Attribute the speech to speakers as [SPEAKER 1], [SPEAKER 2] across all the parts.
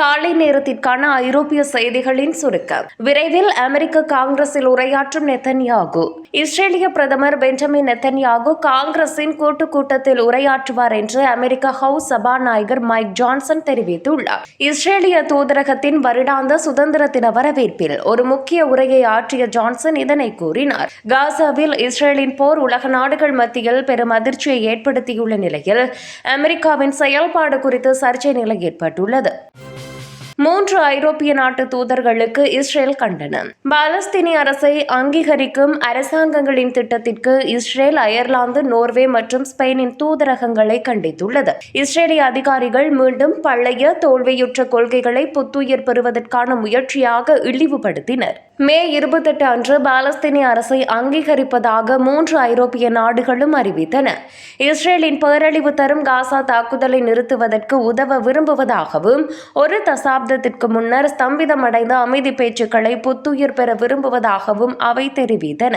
[SPEAKER 1] காலை நேரத்திற்கான ஐரோப்பிய செய்திகளின் சுருக்கம். விரைவில் அமெரிக்க காங்கிரஸில் உரையாற்றும் நெத்தன்யாகு. இஸ்ரேலிய பிரதமர் பெஞ்சமின் நெத்தன்யாகு காங்கிரசின் கூட்டு கூட்டத்தில் உரையாற்றுவார் என்று அமெரிக்க ஹவுஸ் சபாநாயகர் மைக் ஜான்சன் தெரிவித்துள்ளார். இஸ்ரேலிய தூதரகத்தின் வருடாந்த சுதந்திர தின வரவேற்பில் ஒரு முக்கிய உரையை ஆற்றிய ஜான்சன் இதனை கூறினார். காசாவில் இஸ்ரேலின் போர் உலக நாடுகள் மத்தியில் பெரும் அதிர்ச்சியை ஏற்படுத்தியுள்ள நிலையில் அமெரிக்காவின் செயல்பாடு குறித்து சர்ச்சை நிலை ஏற்பட்டுள்ளது. மூன்று ஐரோப்பிய நாட்டு தூதர்களுக்கு இஸ்ரேல் கண்டனம். பாலஸ்தீனிய அரசை அங்கீகரிக்கும் அரசாங்கங்களின் திட்டத்திற்கு இஸ்ரேல் அயர்லாந்து நோர்வே மற்றும் ஸ்பெயினின் தூதரகங்களை கண்டித்துள்ளது. இஸ்ரேலிய அதிகாரிகள் மீண்டும் பழைய தோல்வியுற்ற கொள்கைகளை புத்துயிர் பெறுவதற்கான முயற்சியாக இழிவுபடுத்தினர். மே இருபத்தெட்டு அன்று பாலஸ்தீனிய அரசை அங்கீகரிப்பதாக மூன்று ஐரோப்பிய நாடுகளும் அறிவித்தன. இஸ்ரேலின் பேரழிவு தரும் காசா தாக்குதலை நிறுத்துவதற்கு உதவ விரும்புவதாகவும் ஒரு தசாப்தத்திற்கு முன்னர் ஸ்தம்பிதமடைந்த அமைதி பேச்சுக்களை புத்துயிர் பெற விரும்புவதாகவும் அவை தெரிவித்தன.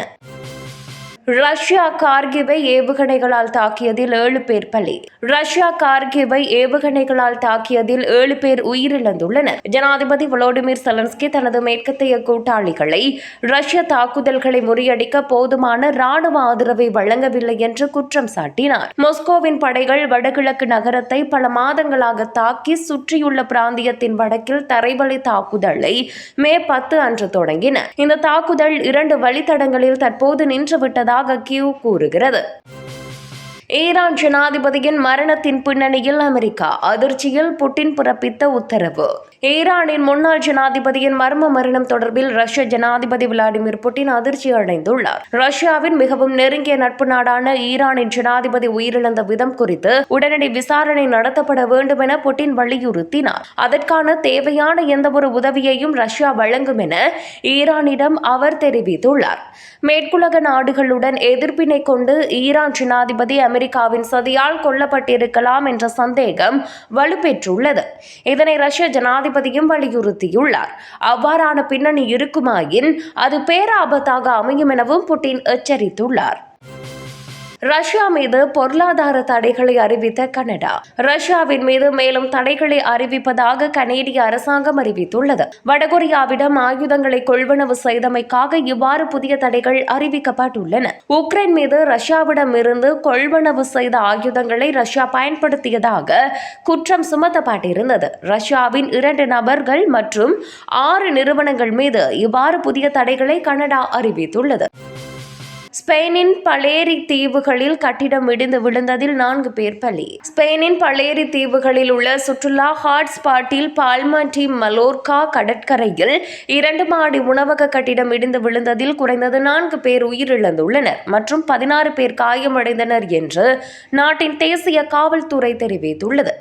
[SPEAKER 1] ரஷ்யா கார்கிவை ஏவுகணைகளால் தாக்கியதில் ஏழு பேர் பலி. ரஷ்யா கார்கிவை ஏவுகணைகளால் தாக்கியதில் ஏழு பேர் உயிரிழந்துள்ளனர். ஜனாதிபதி வளோடிமிர் செலன்ஸ்கி தனது மேற்கத்தைய கூட்டாளிகளை ரஷ்ய தாக்குதல்களை முறியடிக்க போதுமான ராணுவ ஆதரவை வழங்கவில்லை என்று குற்றம் சாட்டினார். மொஸ்கோவின் படைகள் வடகிழக்கு நகரத்தை பல மாதங்களாக தாக்கி சுற்றியுள்ள பிராந்தியத்தின் வடக்கில் தரைவழி தாக்குதலை மே பத்து அன்று தொடங்கின. இந்த தாக்குதல் இரண்டு வழித்தடங்களில் தற்போது நின்றுவிட்டதாக கியூ கூறுகிறது. ஈரான் ஜனாதிபதியின் மரணத்தின் பின்னணியில் அமெரிக்கா அதிர்ச்சியில் புட்டின் பிறப்பித்த உத்தரவு. ஈரானின் முன்னாள் ஜனாதிபதியின் மர்ம மரணம் தொடர்பில் ரஷ்ய ஜனாதிபதி விளாடிமிர் புட்டின் அதிர்ச்சி அடைந்துள்ளார். ரஷ்யாவின் மிகவும் நெருங்கிய நட்பு நாடான ஈரானின் ஜனாதிபதி உயிரிழந்த விதம் குறித்து உடனடி விசாரணை நடத்தப்பட வேண்டும் என புட்டின் வலியுறுத்தினார். அதற்கான தேவையான எந்தவொரு உதவியையும் ரஷ்யா வழங்கும் என ஈரானிடம் அவர் தெரிவித்துள்ளார். மேற்குலக நாடுகளுடன் எதிர்ப்பினை கொண்டு ஈரான் ஜனாதிபதி அமெரிக்காவின் சதியால் கொல்லப்பட்டிருக்கலாம் என்ற சந்தேகம் வலுப்பெற்றுள்ளது. இதனை ரஷ்ய ஜனாதிபதியும் வலியுறுத்தியுள்ளார். அவ்வாறான பின்னணி இருக்குமாயின் அது பேராபத்தாக அமையும் எனவும் புட்டின் எச்சரித்துள்ளார். ரஷ்யா மீது பொருளாதார தடைகளை அறிவித்த கனடா. ரஷ்யாவின் மீது மேலும் தடைகளை அறிவிப்பதாக கனேடிய அரசாங்கம் அறிவித்துள்ளது. வடகொரியாவிடம் ஆயுதங்களை கொள்வனவு செய்தமைக்காக இவ்வாறு புதிய தடைகள் அறிவிக்கப்பட்டுள்ளன. உக்ரைன் மீது ரஷ்யாவிடம் இருந்து கொள்வனவு செய்த ஆயுதங்களை ரஷ்யா பயன்படுத்தியதாக குற்றம் சுமத்தப்பட்டிருந்தது. ரஷ்யாவின் இரண்டு நபர்கள் மற்றும் ஆறு நிறுவனங்கள் மீது இவ்வாறு புதிய தடைகளை கனடா அறிவித்துள்ளது. ஸ்பெயினின் பலேரி தீவுகளில் கட்டிடம் இடிந்து விழுந்ததில் நான்கு பேர் பலி. ஸ்பெயினின் பலேரி தீவுகளில் உள்ள சுற்றுலா ஹாட்ஸ்பாட்டில் பால்மாட்டி மலோர்கா கடற்கரையில் இரண்டு மாடி உணவக கட்டிடம் இடிந்து விழுந்ததில் குறைந்தது நான்கு பேர் உயிரிழந்துள்ளனர் மற்றும் பதினாறு பேர் காயமடைந்தனர் என்று நாட்டின் தேசிய காவல்துறை தெரிவித்துள்ளது.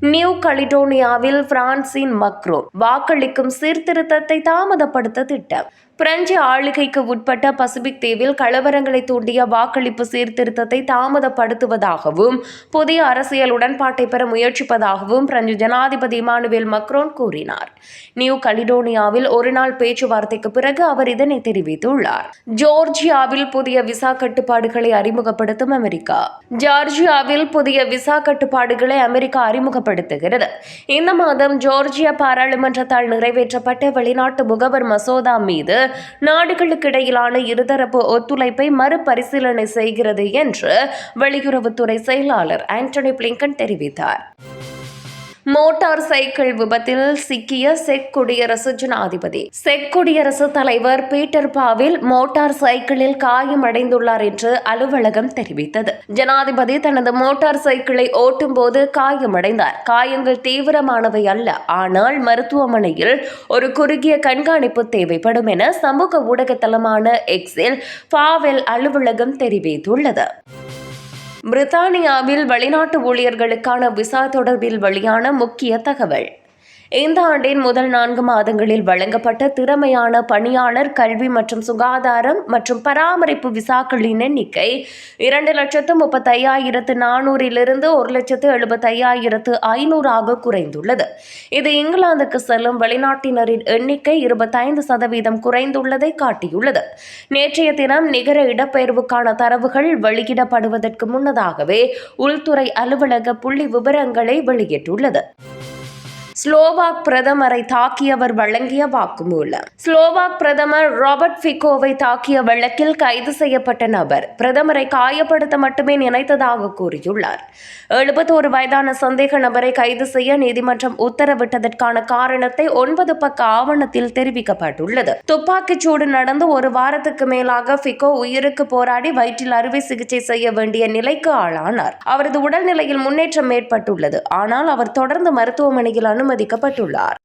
[SPEAKER 1] நியூ கலிடோனியாவில் பிரான்சின் மக்ரோ வாக்களிக்கும் சீர்திருத்தத்தை தாமதப்படுத்த திட்டம். பிரெஞ்சு ஆளுகைக்கு உட்பட்ட பசிபிக் தீவில் கலவரங்களை தூண்டிய வாக்களிப்பு சீர்திருத்தத்தை தாமதப்படுத்துவதாகவும் புதிய அரசியல் உடன்பாட்டை பெற முயற்சிப்பதாகவும் பிரெஞ்சு ஜனாதிபதி இமானுவேல் மக்ரோன் கூறினார். நியூ கலிடோனியாவில் ஒருநாள் பேச்சுவார்த்தைக்கு பிறகு அவர் இதனை தெரிவித்துள்ளார். ஜோர்ஜியாவில் புதிய விசா கட்டுப்பாடுகளை அறிமுகப்படுத்தும் அமெரிக்கா. ஜார்ஜியாவில் புதிய விசா கட்டுப்பாடுகளை அமெரிக்கா அறிமுகப்படுத்துகிறது. இந்த மாதம் ஜோர்ஜியா பாராளுமன்றத்தால் நிறைவேற்றப்பட்ட வெளிநாட்டு முகவர் மசோதா மீது நாடுகளுக்கு இடையிலான இருதரப்பு ஒத்துழைப்பை மறுபரிசீலனை செய்கிறது என்று வெளியுறவுத்துறை செயலாளர் ஆண்டனி பிளிங்கன் தெரிவித்தார். மோட்டார் சைக்கிள் விபத்தில் சிக்கிய செக் குடியரசு ஜனாதிபதி. செக் குடியரசு தலைவர் பீட்டர் பாவில் மோட்டார் சைக்கிளில் காயமடைந்துள்ளார் என்று அலுவலகம் தெரிவித்தது. ஜனாதிபதி தனது மோட்டார் சைக்கிளை ஓட்டும் போது காயமடைந்தார் காயங்கள் தீவிரமானவை அல்ல ஆனால் மருத்துவமனையில் ஒரு குறுகிய கண்காணிப்பு தேவைப்படும் என சமூக ஊடகத்தலமான எக்ஸில் பாவெல் அலுவலகம் தெரிவித்துள்ளது. பிரித்தானியாவில் வெளிநாட்டு ஊழியர்களுக்கான விசா தொடர்பில் வெளியான முக்கிய தகவல். இந்த ஆண்டின் முதல் நான்கு மாதங்களில் வழங்கப்பட்ட திறமையான பணியாளர் கல்வி மற்றும் சுகாதாரம் மற்றும் பராமரிப்பு விசாக்களின் எண்ணிக்கை இரண்டு லட்சத்து முப்பத்தையாயிரத்து நானூறிலிருந்து ஒரு லட்சத்து எழுபத்தையாயிரத்து ஐநூறாக குறைந்துள்ளது. இது இங்கிலாந்துக்கு செல்லும் வெளிநாட்டினரின் எண்ணிக்கை இருபத்தைந்து சதவீதம் குறைந்துள்ளதை காட்டியுள்ளது. நேற்றைய தினம் நிகர இடப்பெயர்வுக்கான தரவுகள் வெளியிடப்படுவதற்கு முன்னதாகவே உள்துறை அலுவலக புள்ளி விவரங்களை வெளியிட்டுள்ளது. ஸ்லோவாக் பிரதமரை தாக்கியவர் வழங்கிய வாக்குமூலம். ஸ்லோவாக் பிரதமர் ராபர்ட் ஃபிகோவை தாக்கிய வழக்கில் கைது செய்யப்பட்ட நபர் பிரதமரை காயப்படுத்த மட்டுமே நினைத்ததாக கூறியுள்ளார். எழுபத்தோரு வயதான சந்தேக நபரை கைது செய்ய நீதிமன்றம் உத்தரவிட்டதற்கான காரணத்தை ஒன்பது பக்க ஆவணத்தில் தெரிவிக்கப்பட்டுள்ளது. துப்பாக்கிச் சூடு நடந்து ஒரு வாரத்துக்கு மேலாக ஃபிகோ உயிருக்கு போராடி வயிற்றில் அறுவை சிகிச்சை செய்ய வேண்டிய நிலைக்கு ஆளானார். அவரது உடல்நிலையில் முன்னேற்றம் ஏற்பட்டுள்ளது. ஆனால் அவர் தொடர்ந்து மருத்துவமனையில் அனுமதிக்கப்பட்டுள்ளார்.